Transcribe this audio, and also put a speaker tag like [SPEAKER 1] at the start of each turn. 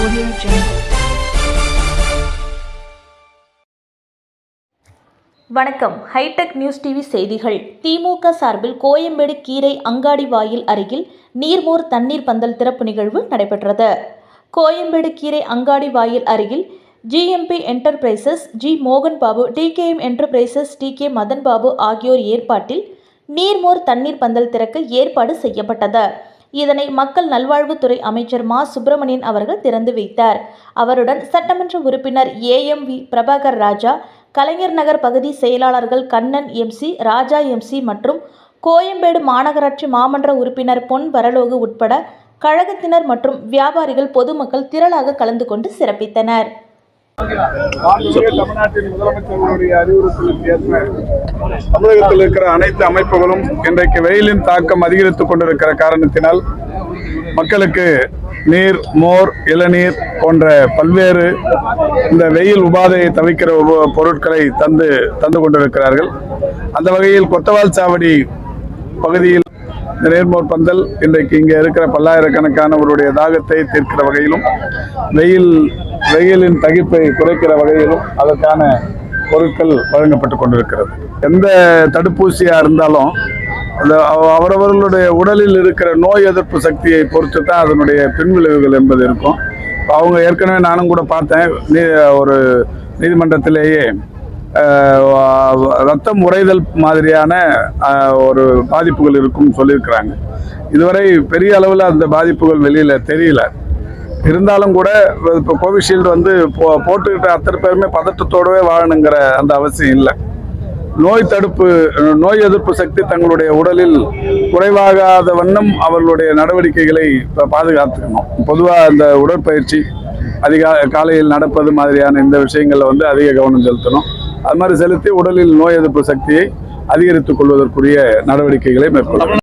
[SPEAKER 1] Audio Jungle.
[SPEAKER 2] வணக்கம் hi-tech news TV செய்திகள். திமுக சார்பில் கோயம்பேடு கீரை அங்காடி வாயில் அருகில் நீர்மோர் தண்ணீர் பந்தல் திறப்பு நிகழ்வு நடைபெற்றது. கோயம்பேடு கீரை அங்காடி வாயில் அருகில் ஜிஎம்பி என்டர்பிரைசஸ் ஜி மோகன் Babu TKM enterprises T K Madan Babu ஆகியோர் ஏற்பாட்டில் நீர்மோர் தண்ணீர் பந்தல் திறக்க ஏற்பாடு செய்யப்பட்டது. இதனை மக்கள் நல்வாழ்வுத்துறை அமைச்சர் மா. சுப்பிரமணியன் அவர்கள் திறந்து வைத்தார். அவருடன் சட்டமன்ற உறுப்பினர் ஏஎம் வி. பிரபாகர் ராஜா கலைஞர் நகர் பகுதி செயலாளர்கள் கண்ணன் எம்சி ராஜா எம்சி மற்றும் கோயம்பேடு மாநகராட்சி மாமன்ற உறுப்பினர் பொன் வரலோகு உட்பட கழகத்தினர் மற்றும் வியாபாரிகள் பொதுமக்கள் திரளாக கலந்து கொண்டு சிறப்பித்தனர்.
[SPEAKER 3] தமிழ்நாட்டின் முதலமைச்சர்களுடைய அறிவுறுத்தலுக்கு ஏற்ப தமிழகத்தில் இருக்கிற அனைத்து அமைப்புகளும் இன்றைக்கு வெயிலின் தாக்கம் அதிகரித்துக் கொண்டிருக்கிற காரணத்தினால் மக்களுக்கு நீர் மோர் இளநீர் போன்ற பல்வேறு இந்த வெயில் உபாதையை தவிக்கிற உப- பொருட்களை தந்து தந்து கொண்டிருக்கிறார்கள். அந்த வகையில் கொத்தவால் சாவடி பகுதியில் நேர்மோர் பந்தல் இன்றைக்கு இங்கே இருக்கிற பல்லாயிரக்கணக்கானவருடைய தாகத்தை தீர்க்கிற வகையிலும் வெயில் வெயிலின் தகிப்பை குறைக்கிற வகையிலும் அதற்கான பொருட்கள் வழங்கப்பட்டு கொண்டிருக்கிறது. எந்த தடுப்பூசியாக இருந்தாலும் அந்த அவ- அவரவர்களுடைய உடலில் இருக்கிற நோய் எதிர்ப்பு சக்தியை பொறுத்து தான் அதனுடைய பின்விளைவுகள் என்பது இருக்கும். அவங்க ஏற்கனவே நானும் கூட பார்த்தேன் நீ ஒரு நீதிமன்றத்திலேயே ரத்தம் உறைதல் மாதிரியான ஒரு பாதிப்புகள் இருக்கும்னு சொல்லியிருக்கிறாங்க. இதுவரை பெரிய அளவில் அந்த பாதிப்புகள் வெளியில் தெரியல. இருந்தாலும் கூட இப்போ கோவிஷீல்டு வந்து போ போட்டுக்கிட்ட அத்தனை பேருமே பதட்டத்தோடவே வாழணுங்கிற அந்த அவசியம் இல்லை. நோய் தடுப்பு நோய் எதிர்ப்பு சக்தி தங்களுடைய உடலில் குறைவாகாத வண்ணம் அவர்களுடைய நடவடிக்கைகளை பாதுகாத்துக்கணும். பொதுவாக அந்த உடற்பயிற்சி அதிகா காலையில் நடப்பது மாதிரியான இந்த விஷயங்களில் வந்து அதிக கவனம் செலுத்தணும். அது மாதிரி செலுத்தி உடலில் நோய் எதிர்ப்பு சக்தியை அதிகரித்துக் கொள்வதற்குரிய நடவடிக்கைகளை மேற்கொள்ளணும்.